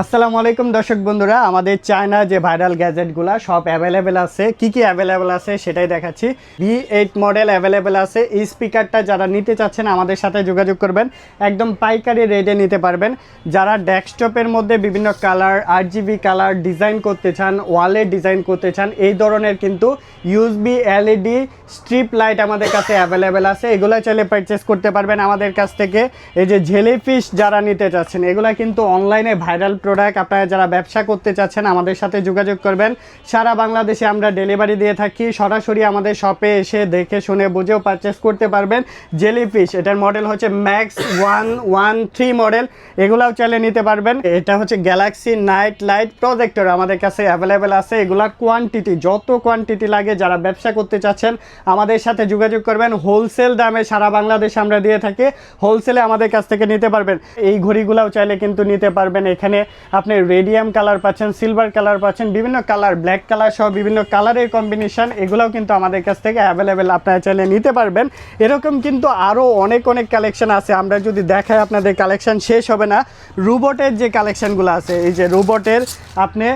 আসসালামু আলাইকুম দর্শক বন্ধুরা, আমাদের চায়না যে ভাইরাল গ্যাজেটগুলো সব অ্যাভেলেবেল আছে। কি কি অ্যাভেলেবেল আছে সেটাই দেখাচ্ছি। ভি এইট মডেল অ্যাভেলেবেল আছে। এই স্পিকারটা যারা নিতে চাচ্ছেন আমাদের সাথে যোগাযোগ করবেন। একদম পাইকারি রেটে নিতে পারবেন। যারা ডেস্কটপের মধ্যে বিভিন্ন কালার আট জিবি কালার ডিজাইন করতে চান ওয়ালে ডিজাইন করতে চান, এই ধরনের কিন্তু ইউএসবি এলইডি স্ট্রিপ লাইট আমাদের কাছে অ্যাভেলেবেল আছে। এগুলো চাইলে পারচেস করতে পারবেন আমাদের কাছ থেকে। এই যে জেলিফিশ যারা নিতে চাচ্ছেন, এগুলা কিন্তু অনলাইনে ভাইরাল প্রোডাক্ট আপনারা যারা ব্যবসা করতে চাচ্ছেন, আমাদের সাথে যোগাযোগ করবেন। সারা বাংলাদেশে আমরা ডেলিভারি দিয়ে থাকি। সরাসরি আমাদের শপে এসে দেখে শুনে, বুঝেও পারচেস করতে পারবেন। জেলিফিশ এটার মডেল হচ্ছে Max one one three model এগুলাও চাইলে নিতে পারবেন। এটা হচ্ছে গ্যালাক্সি নাইট লাইট প্রজেক্টর আমাদের কাছে অ্যাভেলেবেল আছে। এগুলার কোয়ান্টিটি যত কোয়ান্টিটি লাগে, যারা ব্যবসা করতে চাচ্ছেন, আমাদের সাথে যোগাযোগ করবেন। হোলসেল দামে সারা বাংলাদেশে আমরা দিয়ে থাকি। হোলসেলে আমাদের কাছ থেকে নিতে পারবেন। এই ঘড়িগুলাও চাইলে কিন্তু নিতে পারবেন। এখানে আপনি রেডিয়াম কালার পাচ্ছেন সিলভার কালার পাচ্ছেন, বিভিন্ন কালার ব্ল্যাক কালার সহ বিভিন্ন কালারের কম্বিনেশান এগুলোও কিন্তু আমাদের কাছ থেকে অ্যাভেলেবেল আপনারা চাইলে নিতে পারবেন। এরকম কিন্তু আরও অনেক অনেক কালেকশন আছে। আমরা যদি দেখাই আপনাদের কালেকশন শেষ হবে না রোবটের যে কালেকশানগুলো আছে, এই যে রোবটের আপনি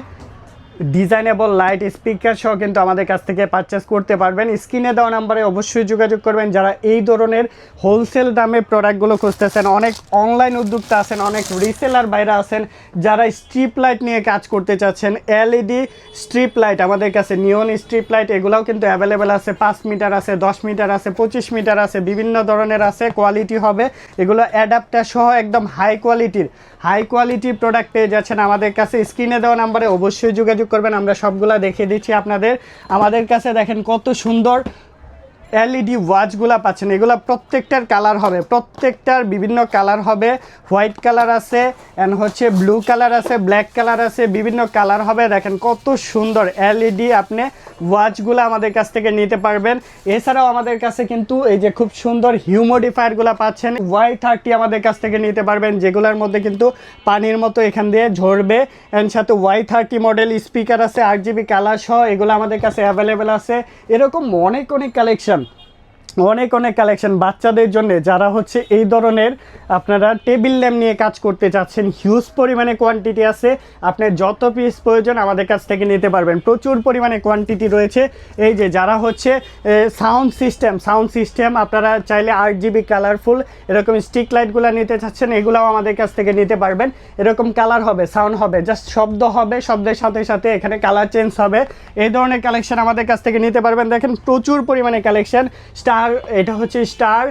ডিজাইনেবল লাইট স্পিকার সহ কিন্তু আমাদের কাছ থেকে পারচেস করতে পারবেন। স্ক্রিনে দেওয়া নাম্বারে অবশ্যই যোগাযোগ করবেন। যারা এই ধরনের হোলসেল দামে প্রোডাক্টগুলো খুঁজতেছেন, অনেক অনলাইন উদ্যোক্তা আছেন, অনেক রিসেলার বাইরে আছেন, যারা স্ট্রিপ লাইট নিয়ে কাজ করতে চাচ্ছেন এলইডি স্ট্রিপ লাইট আমাদের কাছে নিয়ন স্ট্রিপ লাইট এগুলোও কিন্তু অ্যাভেলেবেল আছে। পাঁচ মিটার আছে, দশ মিটার আছে, পঁচিশ মিটার আছে, বিভিন্ন ধরনের আছে কোয়ালিটি হবে। এগুলো অ্যাডাপ্টার সহ একদম হাই কোয়ালিটির হাই কোয়ালিটির প্রোডাক্ট পেয়ে যাচ্ছেন আমাদের কাছে। স্ক্রিনে দেওয়া নাম্বারে অবশ্যই যোগাযোগ করবেন আমরা সবগুলা দেখিয়ে দিচ্ছি আপনাদের। আমাদের কাছে দেখেন কত সুন্দর এলইডি ওয়াচগুলা পাচ্ছেন। এগুলা প্রত্যেকটার কালার হবে। প্রত্যেকটার বিভিন্ন কালার হবে। হোয়াইট কালার আছে অ্যান্ড হচ্ছে ব্লু কালার আছে ব্ল্যাক কালার আছে, বিভিন্ন কালার হবে। দেখেন কত সুন্দর এলইডি আপনি ওয়াচগুলো আমাদের কাছ থেকে নিতে পারবেন। এছাড়াও আমাদের কাছে কিন্তু এই যে খুব সুন্দর হিউমোডিফায়ারগুলো পাচ্ছেন। ওয়াই থার্টি আমাদের কাছ থেকে নিতে পারবেন, যেগুলোর মধ্যে কিন্তু পানির মতো এখান দিয়ে ঝরবে। অ্যান্ড সাথে ওয়াই থার্টি মডেল স্পিকার আছে আট জিবি কালার সহ এগুলো আমাদের কাছে অ্যাভেলেবেল আছে। এরকম অনেক অনেক কালেকশন অনেক অনেক কালেকশন বাচ্চাদের জন্য যারা হচ্ছে এই ধরনের আপনারা টেবিল ল্যাম্প নিয়ে কাজ করতে চাচ্ছেন হিউজ পরিমাণে কোয়ান্টিটি আছে। আপনার যত পিস প্রয়োজন আমাদের কাছ থেকে নিতে পারবেন। প্রচুর পরিমাণে কোয়ান্টিটি রয়েছে। এই যে যারা হচ্ছে সাউন্ড সিস্টেম সাউন্ড সিস্টেম আপনারা চাইলে আট জিবি কালারফুল এরকম স্টিক লাইটগুলো নিতে চাচ্ছেন, এগুলাও আমাদের কাছ থেকে নিতে পারবেন। এরকম কালার হবে সাউন্ড হবে জাস্ট শব্দ হবে, শব্দের সাথে সাথে এখানে কালার চেঞ্জ হবে। এই ধরনের কালেকশন আমাদের কাছ থেকে নিতে পারবেন। দেখেন প্রচুর পরিমাণে কালেকশন স্টার এটা হচ্ছে স্টার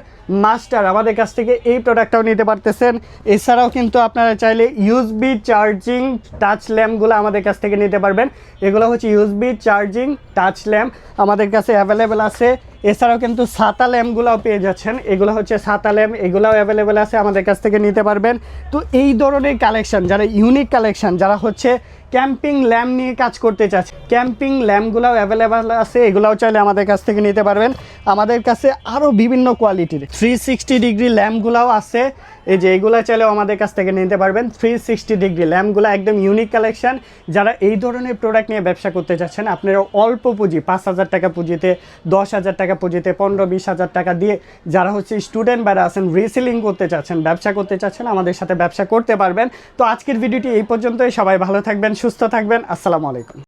মাস্টার। আমাদের কাছ থেকে এই প্রোডাক্টটাও নিতে পারতেছেন। এছাড়াও কিন্তু আপনারা চাইলে ইউএসবি চার্জিং টাচ ল্যাম্পগুলো আমাদের কাছ থেকে নিতে পারবেন। এগুলো হচ্ছে ইউএসবি চার্জিং টাচ ল্যাম্প আমাদের কাছে অ্যাভেলেবেল আছে। এছাড়াও কিন্তু সাতা ল্যাম্পগুলোও পেয়ে যাচ্ছেন। এগুলো হচ্ছে সাতা ল্যাম্প এগুলোও অ্যাভেলেবেল আছে আমাদের কাছ থেকে নিতে পারবেন। তো এই ধরনের কালেকশন যারা ইউনিক কালেকশন যারা হচ্ছে ক্যাম্পিং ল্যাম্প নিয়ে কাজ করতে চাচ্ছে ক্যাম্পিং ল্যাম্পগুলোও অ্যাভেলেবেল আছে। এগুলোও চাইলে আমাদের কাছ থেকে নিতে পারবেন। আমাদের কাছে আরও বিভিন্ন কোয়ালিটির। থ্রি সিক্সটি ডিগ্রি ল্যাম্পগুলোও আছে। এই যে এইগুলো চাইলেও আমাদের কাছ থেকে নিতে পারবেন। থ্রি সিক্সটি ডিগ্রি ল্যাম্পগুলো একদম ইউনিক কালেকশন যারা এই ধরনের প্রোডাক্ট নিয়ে ব্যবসা করতে চাচ্ছেন, আপনারা অল্প পুঁজি, পাঁচ হাজার টাকা পুঁজিতে, দশ হাজার টাকা পুঁজিতে, পনেরো বিশ হাজার টাকা দিয়ে যারা হচ্ছে স্টুডেন্ট যারা আছেন রিসেলিং করতে চাচ্ছেন, ব্যবসা করতে চাচ্ছেন, আমাদের সাথে ব্যবসা করতে পারবেন। তো আজকের ভিডিওটি এই পর্যন্তই। সবাই ভালো থাকবেন, সুস্থ থাকবেন। আসসালামু আলাইকুম।